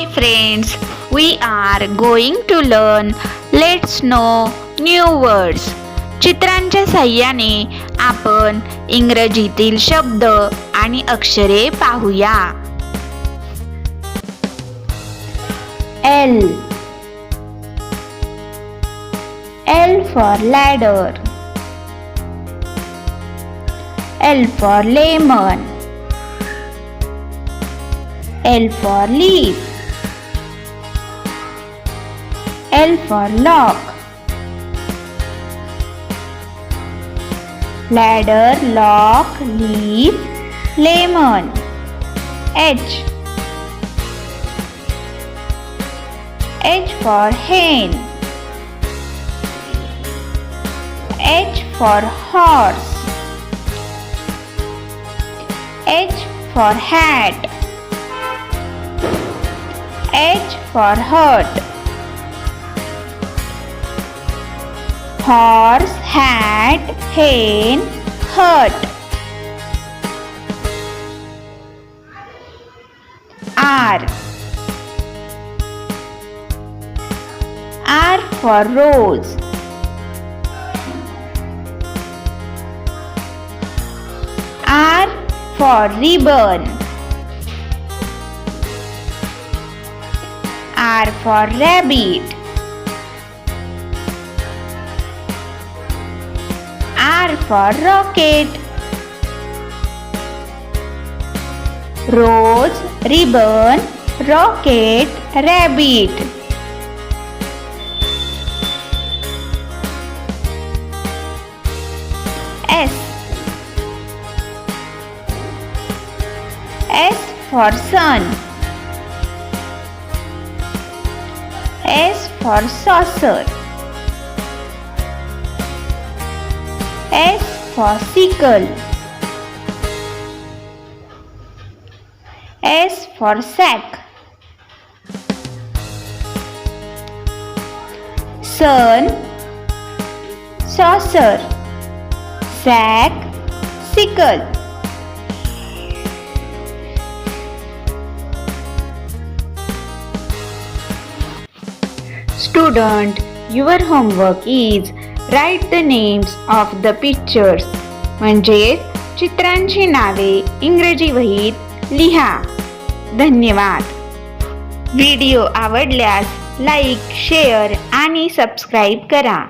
Hi friends, we are going to learn Let's know new words. चित्रांच्या सहाय्याने आपण इंग्रजीतील शब्द आणि अक्षरे पाहूया L L for ladder L for lemon L for leaf L for lock ladder lock leaf lemon. H. H for hen. H for horse. H for hat. H for hurt horse hat hen hurt R. R for rose. R for ribbon. R for rabbit for rocket. Rose, ribbon, rocket, rabbit. S. S for sun. S for saucer S for sickle S for sack. Sun saucer. Sack sickle Student, your homework is write the names of the pictures म्हणजेच चित्रांची नावे इंग्रजी वहीत लिहा. धन्यवाद. Video आवडल्यास like share आणि subscribe करा.